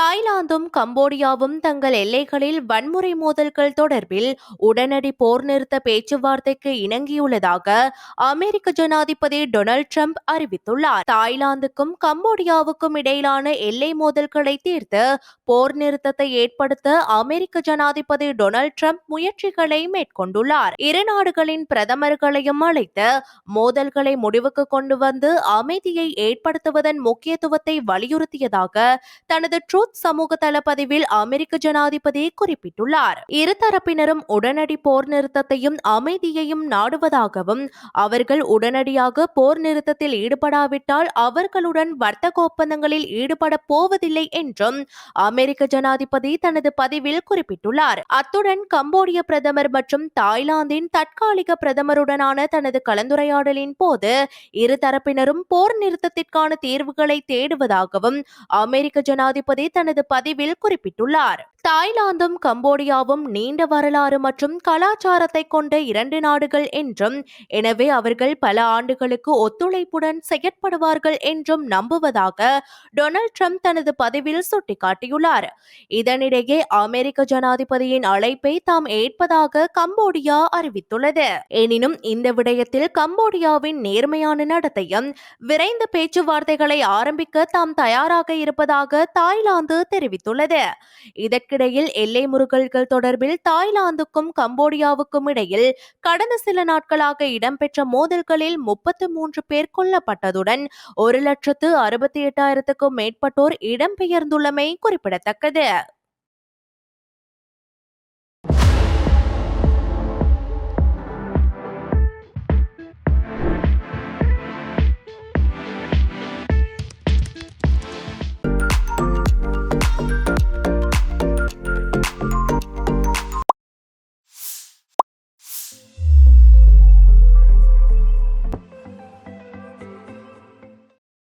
தாய்லாந்தும் கம்போடியாவும் தங்கள் எல்லைகளில் வன்முறை மோதல்கள் தொடர்பில் உடனடி போர் நிறுத்த பேச்சுவார்த்தைக்கு இணங்கியுள்ளதாக அமெரிக்க ஜனாதிபதி டொனால்ட் ட்ரம்ப் அறிவித்துள்ளார். தாய்லாந்துக்கும் கம்போடியாவுக்கும் இடையிலான எல்லை மோதல்களை தீர்த்து போர் நிறுத்தத்தை ஏற்படுத்த அமெரிக்க ஜனாதிபதி டொனால்ட் ட்ரம்ப் முயற்சிகளை மேற்கொண்டுள்ளார். இரு நாடுகளின் பிரதமர்களையும் அழைத்து மோதல்களை முடிவுக்கு கொண்டு வந்து அமைதியை ஏற்படுத்துவதன் முக்கியத்துவத்தை வலியுறுத்தியதாக தனது ட்ரூத் சமூக தள பதிவில் அமெரிக்க ஜனாதிபதி குறிப்பிட்டுள்ளார். இருதரப்பினரும் உடனடி போர் நிறுத்தத்தையும் அமைதியையும் நாடுவதாகவும் அவர்கள் உடனடியாக போர் நிறுத்தத்தில் ஈடுபடாவிட்டால் அவர்களுடன் வர்த்தக ஒப்பந்தங்களில் ஈடுபட போவதில்லை என்றும் அமெரிக்க ஜனாதிபதி தனது பதிவில் குறிப்பிட்டுள்ளார். அத்துடன் கம்போடிய பிரதமர் மற்றும் தாய்லாந்தின் தற்காலிக பிரதமருடனான தனது கலந்துரையாடலின் போது இருதரப்பினரும் போர் நிறுத்தத்திற்கான தீர்வுகளை தேடுவதாகவும் அமெரிக்க ஜனாதிபதி தனது பதிவில் குறிப்பிட்டுள்ளார். தாய்லாந்தும் கம்போடியாவும் நீண்ட வரலாறு மற்றும் கலாச்சாரத்தை கொண்ட இரண்டு நாடுகள் என்றும் எனவே அவர்கள் பல ஆண்டுகளுக்கு ஒத்துழைப்புடன் செயற்படுவார்கள் என்றும் நம்புவதாக டொனால்ட் ட்ரம்ப் தனது பதிவில் சுட்டிக்காட்டியுள்ளார். இதனிடையே அமெரிக்க ஜனாதிபதியின் அழைப்பை தாம் ஏற்பதாக கம்போடியா அறிவித்துள்ளது. எனினும் இந்த விடயத்தில் கம்போடியாவின் நேர்மையான நடத்தையும் விரைந்த பேச்சுவார்த்தைகளை ஆரம்பிக்க தாம் தயாராக இருப்பதாக தாய்லாந்து தெரிவித்துள்ளது. இதற்கிடையில் எல்லை முருகல்கள் தொடர்பில் தாய்லாந்துக்கும் கம்போடியாவுக்கும் இடையில் கடந்த சில நாட்களாக இடம்பெற்ற மோதல்களில் முப்பத்து மூன்று பேர் கொல்லப்பட்டதுடன் ஒரு லட்சத்து அறுபத்தி எட்டாயிரத்துக்கும் மேற்பட்டோர் இடம்பெயர்ந்துள்ளமை குறிப்பிடத்தக்கது.